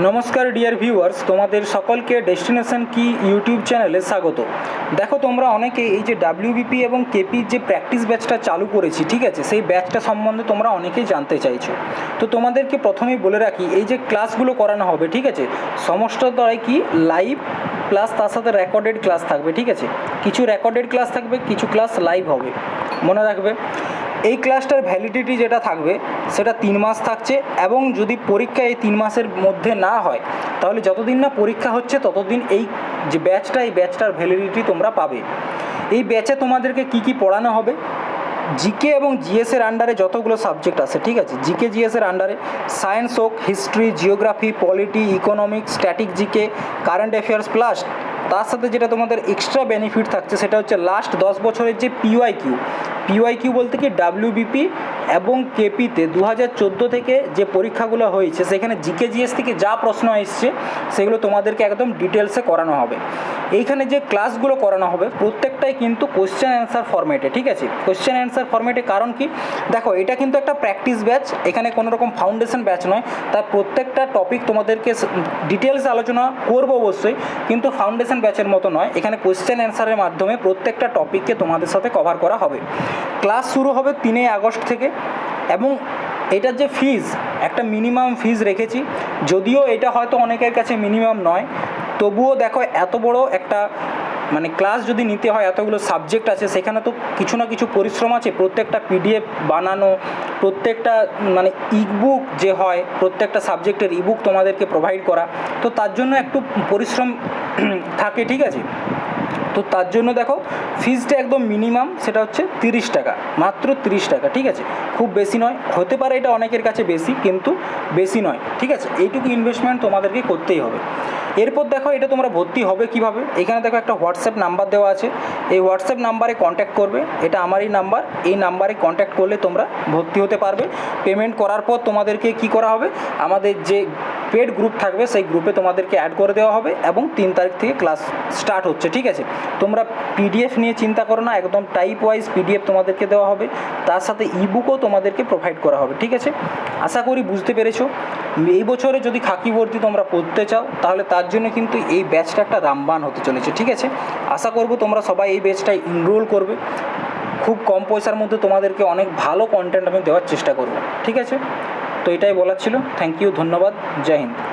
নমস্কার dear viewers তোমাদের সকলকে ডেস্টিনেশন কি ইউটিউব চ্যানেলে স্বাগত। দেখো, তোমরা অনেকে এই যে ডাব্লিউবিপি এবং কেপির যে প্র্যাকটিস ব্যাচটা চালু করেছি, ঠিক আছে? সেই ব্যাচটা সম্বন্ধে তোমরা অনেকেই জানতে চাইছো। তো তোমাদেরকে প্রথমেই বলে রাখি, এই যে ক্লাসগুলো করানো হবে, ঠিক আছে? সমস্ত দ্বারাই কি? লাইভ প্লাস তার সাথে রেকর্ডেড ক্লাস থাকবে, ঠিক আছে? কিছু রেকর্ডেড ক্লাস থাকবে, কিছু ক্লাস লাইভ হবে। মনে রাখবে? এই ক্লাসটার ভ্যালিডিটি যেটা থাকবে, সেটা তিন মাস থাকছে এবং যদি পরীক্ষা এই তিন মাসের মধ্যে না হয়, তাহলে যতদিন না পরীক্ষা হচ্ছে, ততদিন এই যে ব্যাচটা এই ব্যাচটার ভ্যালিডিটি তোমরা পাবে। এই ব্যাচে তোমাদেরকে কি কি পড়ানো হবে? জিকে এবং জিএসের আন্ডারে যতগুলো সাবজেক্ট আছে, ঠিক আছে? জিকে জিএসের আন্ডারে সায়েন্স হোক history geography polity economics static GK current affairs plus তার সাথে যেটা তোমাদের এক্সট্রা বেনিফিট থাকছে, সেটা হচ্ছে লাস্ট দশ বছরের যে পিওয়াই কিউ পিওয়াই কিউ বলতে কি ডাব্লিউবিপি এবং কেপিতে দু হাজার চোদ্দ থেকে যে পরীক্ষাগুলো হয়েছে, সেখানে জিকে জিএস থেকে যা প্রশ্ন এসছে, সেগুলো তোমাদেরকে একদম ডিটেলসে করানো হবে। এইখানে যে ক্লাসগুলো করানো হবে, প্রত্যেকটাই কিন্তু কোশ্চেন অ্যান্সার ফর্মেটে ঠিক আছে? কোশ্চেন অ্যান্সার ফর্মেটে কারণ কি? দেখো, এটা কিন্তু একটা প্র্যাকটিস ব্যাচ এখানে কোনো রকম ফাউন্ডেশন ব্যাচ নয়। তাই প্রত্যেকটা টপিক তোমাদেরকে ডিটেলসে আলোচনা করব অবশ্যই, কিন্তু ফাউন্ডেশন ব্যাচের মতো নয়। এখানে কোশ্চেন অ্যান্সারের মাধ্যমে প্রত্যেকটা টপিককে তোমাদের সাথে কভার করা হবে। ক্লাস শুরু হবে তিনই আগস্ট থেকে। এবং এটার যে ফিজ একটা মিনিমাম ফিজ রেখেছি। যদিও এটা হয়তো অনেকের কাছে মিনিমাম নয়, তবুও দেখো এত বড় একটা মানে ক্লাস যদি নিতে হয়, এতগুলো সাবজেক্ট আছে, সেখানে তো কিছু না কিছু পরিশ্রম আছে, প্রত্যেকটা পিডিএফ বানানো, প্রত্যেকটা মানে ইবুক যে হয়, প্রত্যেকটা সাবজেক্টের ইবুক তোমাদেরকে প্রোভাইড করা, তো তার জন্য একটু পরিশ্রম থাকে, ঠিক আছে? তো তার জন্য দেখো ফিজটা একদম মিনিমাম সেটা হচ্ছে তিরিশ টাকা, মাত্র তিরিশ টাকা, ঠিক আছে? খুব বেশি নয়, হতে পারে এটা অনেকের কাছে বেশি, কিন্তু বেশি নয়, ঠিক আছে? এইটুকু ইনভেস্টমেন্ট তোমাদেরকে করতেই হবে। এরপর দেখো এটা তোমরা ভর্তি হবে কীভাবে? এখানে দেখো একটা হোয়াটসঅ্যাপ নাম্বার দেওয়া আছে, এই হোয়াটসঅ্যাপ নাম্বারে কন্ট্যাক্ট করবে, এটা আমারই নাম্বার এই নাম্বারে কন্ট্যাক্ট করলে তোমরা ভর্তি হতে পারবে। পেমেন্ট করার পর তোমাদেরকে কি করা হবে? আমাদের যে পেড গ্রুপ থাকবে, সেই গ্রুপে তোমাদেরকে অ্যাড করে দেওয়া হবে এবং তিন তারিখ থেকে ক্লাস স্টার্ট হচ্ছে, ঠিক আছে? তোমরা পিডিএফ নিয়ে চিন্তা করো না, একদম টাইপ ওয়াইজ পিডিএফ তোমাদেরকে দেওয়া হবে, তার সাথে ইবুকও তোমাদেরকে প্রোভাইড করা হবে, ঠিক আছে? আশা করি বুঝতে পেরেছ। এই বছরে যদি খাকি ভর্তি তোমরা পড়তে চাও, তাহলে তার জন্য কিন্তু এই ব্যাচটা একটা রামবান হতে চলেছে, ঠিক আছে? আশা করব তোমরা সবাই এই ব্যাচটায় ইনরোল করবে। খুব কম পয়সার মধ্যে তোমাদেরকে অনেক ভালো কন্টেন্ট আমি দেওয়ার চেষ্টা করব, ঠিক আছে? তো এটাই বলার ছিল। থ্যাংক ইউ ধন্যবাদ জয় হিন্দ।